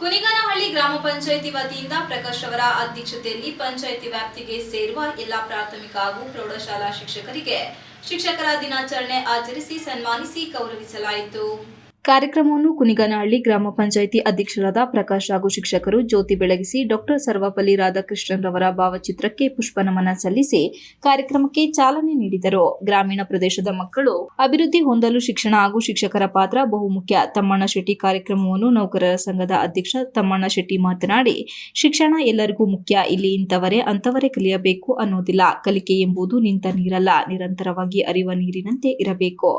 ಕುನಿಗನಹಳ್ಳಿ ಗ್ರಾಮ ಪಂಚಾಯಿತಿ ವತಿಯಿಂದ ಪ್ರಕಾಶ್ ಅವರ ಅಧ್ಯಕ್ಷತೆಯಲ್ಲಿ ಪಂಚಾಯಿತಿ ವ್ಯಾಪ್ತಿಗೆ ಸೇರುವ ಎಲ್ಲಾ ಪ್ರಾಥಮಿಕ ಹಾಗೂ ಪ್ರೌಢಶಾಲಾ ಶಿಕ್ಷಕರಿಗೆ ಶಿಕ್ಷಕರ ದಿನಾಚರಣೆ ಆಚರಿಸಿ ಸನ್ಮಾನಿಸಿ ಗೌರವಿಸಲಾಯಿತು. ಕಾರ್ಯಕ್ರಮವನ್ನು ಕುನಿಗನಹಳ್ಳಿ ಗ್ರಾಮ ಪಂಚಾಯಿತಿ ಅಧ್ಯಕ್ಷರಾದ ಪ್ರಕಾಶ್ ಹಾಗೂ ಶಿಕ್ಷಕರು ಜ್ಯೋತಿ ಬೆಳಗಿಸಿ ಡಾಕ್ಟರ್ ಸರ್ವಪಲ್ಲಿ ರಾಧಾಕೃಷ್ಣನ್ ರವರ ಭಾವಚಿತ್ರಕ್ಕೆ ಪುಷ್ಪನಮನ ಸಲ್ಲಿಸಿ ಕಾರ್ಯಕ್ರಮಕ್ಕೆ ಚಾಲನೆ ನೀಡಿದರು. ಗ್ರಾಮೀಣ ಪ್ರದೇಶದ ಮಕ್ಕಳು ಅಭಿವೃದ್ಧಿ ಹೊಂದಲು ಶಿಕ್ಷಣ ಹಾಗೂ ಶಿಕ್ಷಕರ ಪಾತ್ರ ಬಹುಮುಖ್ಯ. ತಮ್ಮಣ್ಣ ಶೆಟ್ಟಿ ಕಾರ್ಯಕ್ರಮವನ್ನು ನೌಕರರ ಸಂಘದ ಅಧ್ಯಕ್ಷ ತಮ್ಮಣ್ಣ ಶೆಟ್ಟಿ ಮಾತನಾಡಿ, ಶಿಕ್ಷಣ ಎಲ್ಲರಿಗೂ ಮುಖ್ಯ. ಇಲ್ಲಿ ಇಂಥವರೇ ಅಂಥವರೇ ಕಲಿಯಬೇಕು ಅನ್ನೋದಿಲ್ಲ. ಕಲಿಕೆ ಎಂಬುದು ನಿಂತ ನೀರಲ್ಲ. ನಿರಂತರವಾಗಿ ಅರಿವ ನೀರಿನಂತೆ ಇರಬೇಕು.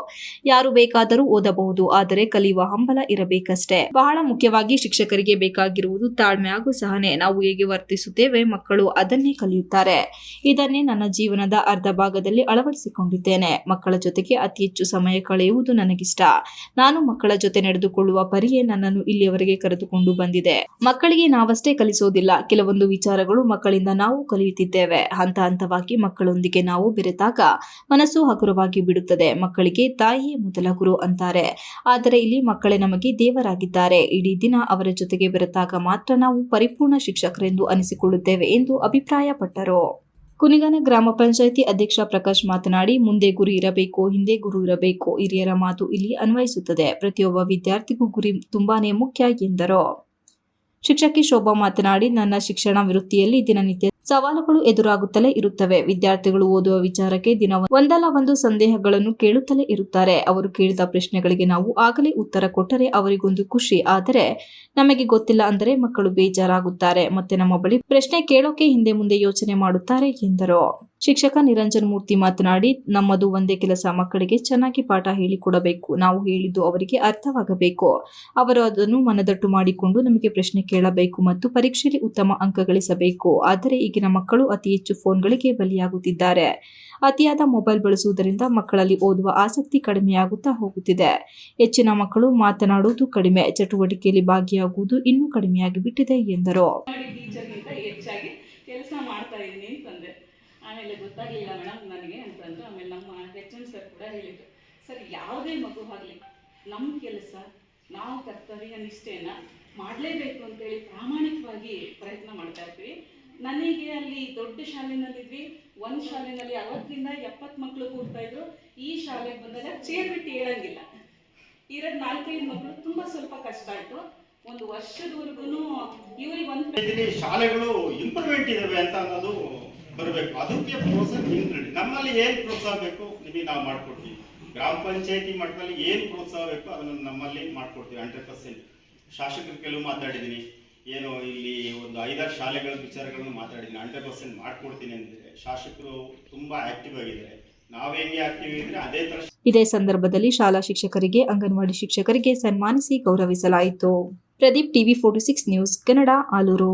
ಯಾರು ಬೇಕಾದರೂ ಓದಬಹುದು. ಆದರೆ ಕಲಿಯುವ ಹಂಬಲ ಇರಬೇಕಷ್ಟೇ. ಬಹಳ ಮುಖ್ಯವಾಗಿ ಶಿಕ್ಷಕರಿಗೆ ಬೇಕಾಗಿರುವುದು ತಾಳ್ಮೆ ಹಾಗೂ ಸಹನೆ. ನಾವು ಹೇಗೆ ವರ್ತಿಸುತ್ತೇವೆ? ಮಕ್ಕಳು ಅದನ್ನೇ ಕಲಿಯುತ್ತಾರೆ. ಇದನ್ನೇ ನನ್ನ ಜೀವನದ ಅರ್ಧ ಭಾಗದಲ್ಲಿ ಅಳವಡಿಸಿಕೊಂಡಿದ್ದೇನೆ. ಮಕ್ಕಳ ಜೊತೆಗೆ ಅತಿ ಹೆಚ್ಚು ಸಮಯ ಕಳೆಯುವುದು ನನಗಿಷ್ಟ. ನಾನು ಮಕ್ಕಳ ಜೊತೆ ನಡೆದುಕೊಳ್ಳುವ ಪರಿಯೇ ನನ್ನನ್ನು ಇಲ್ಲಿಯವರೆಗೆ ಕರೆದುಕೊಂಡು ಬಂದಿದೆ. ಮಕ್ಕಳಿಗೆ ನಾವಷ್ಟೇ ಕಲಿಸೋದಿಲ್ಲ. ಕೆಲವೊಂದು ವಿಚಾರಗಳು ಮಕ್ಕಳಿಂದ ನಾವು ಕಲಿಯುತ್ತಿದ್ದೇವೆ. ಹಂತ ಹಂತವಾಗಿ ಮಕ್ಕಳೊಂದಿಗೆ ನಾವು ಬೆರೆತಾಗ ಮನಸ್ಸು ಹಗುರವಾಗಿ ಬಿಡುತ್ತದೆ. ಮಕ್ಕಳಿಗೆ ತಾಯಿಯೇ ಮೊದಲ ಗುರು ಅಂತಾರೆ. ಆದರೆ ಇಲ್ಲಿ ಮಕ್ಕಳೇ ನಮಗೆ ದೇವರಾಗಿದ್ದಾರೆ. ಇಡೀ ದಿನ ಅವರ ಜೊತೆಗೆ ಬೆರೆತಾಗ ಮಾತ್ರ ನಾವು ಪರಿಪೂರ್ಣ ಶಿಕ್ಷಕರೆಂದು ಅನಿಸಿಕೊಳ್ಳುತ್ತೇವೆ ಎಂದು ಅಭಿಪ್ರಾಯಪಟ್ಟರು. ಕುನಿಗನ ಗ್ರಾಮ ಪಂಚಾಯಿತಿ ಅಧ್ಯಕ್ಷ ಪ್ರಕಾಶ್ ಮಾತನಾಡಿ, ಮುಂದೆ ಗುರಿ ಇರಬೇಕು, ಹಿಂದೆ ಗುರು ಇರಬೇಕು, ಹಿರಿಯರ ಮಾತು ಇಲ್ಲಿ ಅನ್ವಯಿಸುತ್ತದೆ. ಪ್ರತಿಯೊಬ್ಬ ವಿದ್ಯಾರ್ಥಿಗೂ ಗುರಿ ತುಂಬಾನೇ ಮುಖ್ಯ ಎಂದರು. ಶಿಕ್ಷಕಿ ಶೋಭಾ ಮಾತನಾಡಿ, ನನ್ನ ಶಿಕ್ಷಣ ವೃತ್ತಿಯಲ್ಲಿ ದಿನನಿತ್ಯ ಸವಾಲುಗಳು ಎದುರಾಗುತ್ತಲೇ ಇರುತ್ತವೆ. ವಿದ್ಯಾರ್ಥಿಗಳು ಓದುವ ವಿಚಾರಕ್ಕೆ ದಿನ ಒಂದಲ್ಲ ಒಂದು ಸಂದೇಹಗಳನ್ನು ಕೇಳುತ್ತಲೇ ಇರುತ್ತಾರೆ. ಅವರು ಕೇಳಿದ ಪ್ರಶ್ನೆಗಳಿಗೆ ನಾವು ಆಗಲೇ ಉತ್ತರ ಕೊಟ್ಟರೆ ಅವರಿಗೊಂದು ಖುಷಿ. ಆದರೆ ನಮಗೆ ಗೊತ್ತಿಲ್ಲ ಅಂದರೆ ಮಕ್ಕಳು ಬೇಜಾರಾಗುತ್ತಾರೆ. ಮತ್ತೆ ನಮ್ಮ ಬಳಿ ಪ್ರಶ್ನೆ ಕೇಳೋಕೆ ಹಿಂದೆ ಮುಂದೆ ಯೋಚನೆ ಮಾಡುತ್ತಾರೆ ಎಂದರು. ಶಿಕ್ಷಕ ನಿರಂಜನ್ ಮೂರ್ತಿ ಮಾತನಾಡಿ, ನಮ್ಮದು ಒಂದೇ ಕೆಲಸ, ಮಕ್ಕಳಿಗೆ ಚೆನ್ನಾಗಿ ಪಾಠ ಹೇಳಿಕೊಡಬೇಕು. ನಾವು ಹೇಳಿದ್ದು ಅವರಿಗೆ ಅರ್ಥವಾಗಬೇಕು. ಅವರು ಅದನ್ನು ಮನದಟ್ಟು ಮಾಡಿಕೊಂಡು ನಮಗೆ ಪ್ರಶ್ನೆ ಕೇಳಬೇಕು ಮತ್ತು ಪರೀಕ್ಷೆಯಲ್ಲಿ ಉತ್ತಮ ಅಂಕ ಗಳಿಸಬೇಕು. ಆದರೆ ಈಗಿನ ಮಕ್ಕಳು ಅತಿ ಹೆಚ್ಚು ಫೋನ್ಗಳಿಗೆ ಬಲಿಯಾಗುತ್ತಿದ್ದಾರೆ. ಅತಿಯಾದ ಮೊಬೈಲ್ ಬಳಸುವುದರಿಂದ ಮಕ್ಕಳಲ್ಲಿ ಓದುವ ಆಸಕ್ತಿ ಕಡಿಮೆಯಾಗುತ್ತಾ ಹೋಗುತ್ತಿದೆ. ಹೆಚ್ಚಿನ ಮಕ್ಕಳು ಮಾತನಾಡುವುದು ಕಡಿಮೆ, ಚಟುವಟಿಕೆಯಲ್ಲಿ ಭಾಗಿಯಾಗುವುದು ಇನ್ನೂ ಕಡಿಮೆಯಾಗಿ ಬಿಟ್ಟಿದೆ ಎಂದರು ಮಾಡಿ ಟೀಚರ್ಗಿಂತ ಹೆಚ್ಚಾಗಿ ಕೆಲಸ ಮಾಡ್ತಾ ಇದ್ದೀನಿ ಅಂತಂದೆ ಆಮೇಲೆ ಗೊತ್ತಾಗ್ಲಿಲ್ಲ ಮೇಡಮ್ ನನಗೆ ಅಂತಂದ್ರು ಆಮೇಲೆ ನಮ್ಮ ಹೆಚ್ ಎಂ ಸರ್ ಕೂಡ ಹೇಳಿದ್ರು ಸರ್ ಯಾವುದೇ ಮಗು ಆಗಲಿ ನಮ್ಮ ಕೆಲಸ ನಾವು ಕರ್ತವ್ಯ ನಿಷ್ಠೆನ ಮಾಡಲೇಬೇಕು ಅಂತೇಳಿ ಪ್ರಾಮಾಣಿಕವಾಗಿ ಪ್ರಯತ್ನ ಮಾಡ್ತಾ ಇರ್ತೀವಿ ನನಗೆ ಅಲ್ಲಿ ದೊಡ್ಡ ಶಾಲೆನಲ್ಲಿದ್ವಿ, ಒಂದು ಶಾಲೆನಲ್ಲಿ ಅರವತ್ತರಿಂದ ಎಪ್ಪತ್ತು ಮಕ್ಕಳು ಕೂರ್ತಾ ಇದ್ರು. ಈ ಶಾಲೆಗೆ ಬಂದಾಗ ಚೇರ್ ಬಿಟ್ಟು ಹೇಳಂಗಿಲ್ಲ. ಇರೋದ್ ನಾಲ್ಕೈದು ಮಕ್ಕಳು ತುಂಬಾ ಸ್ವಲ್ಪ ಕಷ್ಟ ಆಯ್ತು. ಒಂದು ವರ್ಷದವರೆಗೂ ಇವ್ರಿಗೆ ಒಂದು ಶಾಲೆಗಳು ಇಂಪ್ರೂವ್ಮೆಂಟ್ ಇದಾವೆ ಅಂತ ಅನ್ನೋದು ಬರಬೇಕು. ಅದಕ್ಕೆ ಪ್ರೋತ್ಸಾಹ ನಿಮ್ಗೆ ನಮ್ಮಲ್ಲಿ ಏನು ಪ್ರೋತ್ಸಾಹ ಬೇಕು ನಿಮಗೆ ನಾವು ಮಾಡ್ಕೊಡ್ತೀವಿ. ಗ್ರಾಮ ಪಂಚಾಯತಿ ಮಟ್ಟದಲ್ಲಿ ಏನು ಪ್ರೋತ್ಸಾಹ ಬೇಕು ಅದನ್ನು ನಮ್ಮಲ್ಲಿ ಮಾಡ್ಕೊಡ್ತೀವಿ ಹಂಡ್ರೆಡ್ ಪರ್ಸೆಂಟ್ ಶಾಸಕರು ಕೆಲವು ಮಾತಾಡಿದ್ದೀನಿ. ಏನು ಇಲ್ಲಿ ಒಂದು ಐದಾರು ಶಾಲೆಗಳ ವಿಚಾರಗಳನ್ನು ಮಾತಾಡಿದ್ದೀನಿ. ಹಂಡ್ರೆಡ್ ಪರ್ಸೆಂಟ್ ಮಾಡ್ಕೊಡ್ತೀನಿ ಅಂದ್ರೆ ಶಾಸಕರು ತುಂಬ ಆಕ್ಟಿವ್ ಆಗಿದ್ದಾರೆ. ಆ್ಯಕ್ಟಿವ್ ಇದ್ರೆ ಇದೇ ಸಂದರ್ಭದಲ್ಲಿ ಶಾಲಾ ಶಿಕ್ಷಕರಿಗೆ, ಅಂಗನವಾಡಿ ಶಿಕ್ಷಕರಿಗೆ ಸನ್ಮಾನಿಸಿ ಗೌರವಿಸಲಾಯಿತು. Pradeep TV forty six news Kannada, Aluru.